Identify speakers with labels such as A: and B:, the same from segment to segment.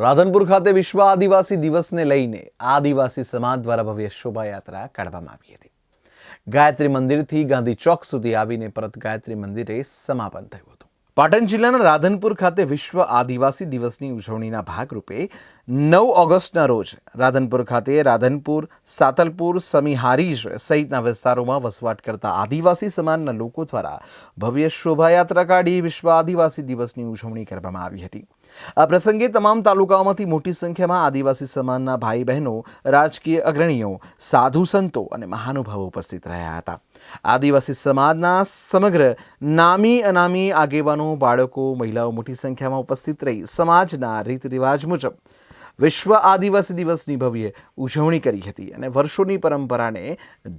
A: રાધનપુર ખાતે વિશ્વ આદિવાસી દિવસને લઈને આદિવાસી સમાજ દ્વારા ભવ્ય શોભાયાત્રા કાઢવામાં આવી હતી. ગાયત્રી મંદિરથી ગાંધી ચોક સુધી આવીને પરત ગાયત્રી મંદિરે સમાપન થયું. પાટણ જિલ્લાના રાધનપુર ખાતે વિશ્વ આદિવાસી દિવસની ઉજવણીના ભાગરૂપે નવ ઓગસ્ટના રોજ રાધનપુર ખાતે રાધનપુર, સાતલપુર, સમીહારીજ સહિતના વિસ્તારોમાં વસવાટ કરતા આદિવાસી સમાજના લોકો દ્વારા ભવ્ય શોભાયાત્રા કાઢી વિશ્વ આદિવાસી દિવસની ઉજવણી કરવામાં આવી હતી. આ પ્રસંગે તમામ તાલુકાઓમાંથી મોટી સંખ્યામાં આદિવાસી સમાજના ભાઈ બહેનો, રાજકીય અગ્રણીઓ, સાધુ સંતો અને મહાનુભાવો ઉપસ્થિત રહ્યા હતા. આદિવાસી સમાજના સમગ્ર નામી અનામી આગેવાનો, બાળકો, મહિલાઓ મોટી સંખ્યામાં ઉપસ્થિત રહી સમાજના રીત રિવાજ મુજબ વિશ્વ આદિવાસી દિવસની ભવ્ય ઉજવણી કરી હતી અને વર્ષોની પરંપરાને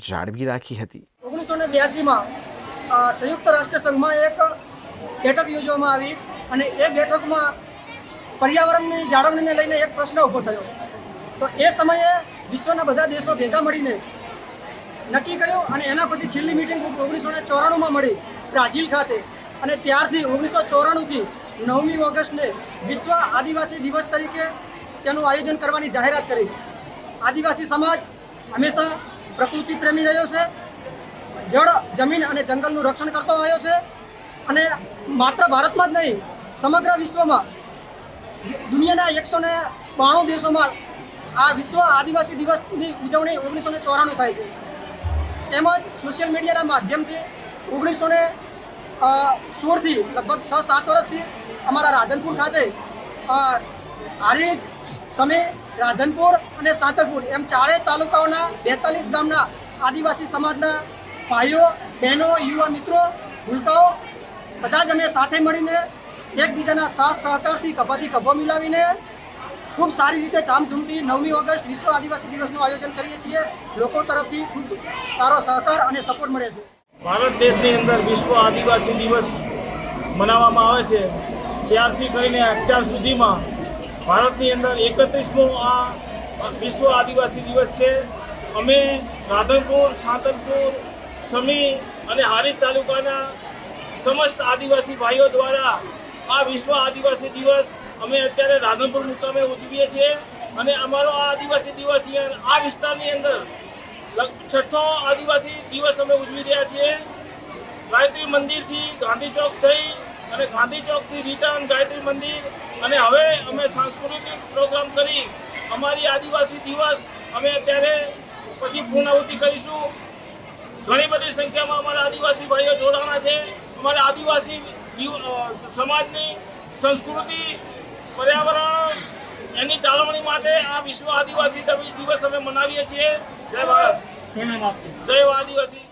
A: જાળવી રાખી હતી.
B: ઓગણીસો ને બ્યાસીમાં સંયુક્ત રાષ્ટ્ર એક બેઠક યોજવામાં આવી અને એ બેઠકમાં પર્યાવરણની જાળવણીને લઈને એક પ્રશ્ન ઊભો થયો. તો એ સમયે વિશ્વના બધા દેશો ભેગા મળીને નક્કી કર્યું અને એના પછી છેલ્લી મિટિંગ ઓગણીસો ને ચોરાણુંમાં મળી બ્રાઝિલ ખાતે. અને ત્યારથી ઓગણીસો ચોરાણુંથી નવમી ઓગસ્ટને વિશ્વ આદિવાસી દિવસ તરીકે તેનું આયોજન કરવાની જાહેરાત કરી. આદિવાસી સમાજ હંમેશા પ્રકૃતિ પ્રેમી રહ્યો છે. જળ, જમીન અને જંગલનું રક્ષણ કરતો આવ્યો છે. અને માત્ર ભારતમાં જ નહીં, સમગ્ર વિશ્વમાં દુનિયાના એકસો ને બાણું દેશોમાં આ વિશ્વ આદિવાસી દિવસની ઉજવણી ઓગણીસો ને ચોરાણું થાય છે. તેમજ સોશિયલ મીડિયાના માધ્યમથી ઓગણીસો ને સોળથી લગભગ છ સાત વર્ષથી અમારા રાધનપુર ખાતે અ, જ સમે રાધનપુર અને સાતરપુર એમ ચારેય તાલુકાઓના બેતાલીસ ગામના આદિવાસી સમાજના ભાઈઓ બહેનો યુવા મિત્રો ભૂલકાઓ બધા જ અમે સાથે મળીને એકબીજાના સાથ સહકારથી કભાથી કભો મિલાવીને ખૂબ સારી રીતે ધામધૂમથી નવમી ઓગસ્ટ વિશ્વ આદિવાસી દિવસનું આયોજન કરીએ છીએ. લોકો તરફથી ખૂબ સારો સહકાર અને સપોર્ટ મળે છે.
C: ભારત દેશની અંદર વિશ્વ આદિવાસી દિવસ મનાવવામાં આવે છે. ત્યારથી કરીને અત્યાર સુધીમાં ભારતની અંદર એકત્રીસમો આ વિશ્વ આદિવાસી દિવસ છે. અમે રાધનપુર, સાંતનપુર, સમી અને હારીજ તાલુકાના સમસ્ત આદિવાસી ભાઈઓ દ્વારા આ વિશ્વ આદિવાસી દિવસ અમે અત્યારે રાધનપુર મુકામે ઉજવીએ છીએ અને અમારો આ આદિવાસી દિવસ આ વિસ્તારની અંદર છઠ્ઠો આદિવાસી દિવસ અમે ઉજવી રહ્યા છીએ. ગાયત્રી મંદિરથી ગાંધી ચોક થઈ અને ગાંધી ચોકથી રિટર્ન ગાયત્રી મંદિર અને હવે અમે સાંસ્કૃતિક પ્રોગ્રામ કરી અમારી આદિવાસી દિવસ અમે અત્યારે પછી પૂર્ણાહુતિ કરીશું. ઘણી બધી સંખ્યામાં અમારા આદિવાસી ભાઈઓ જોડાણા છે. અમારા આદિવાસી સમાજની સંસ્કૃતિ પર્યાવરણ એની જાળવણી માટે આ વિશ્વ આદિવાસી દિવસ અમે મનાવીએ છીએ. જય ભારત. જય આદિવાસી.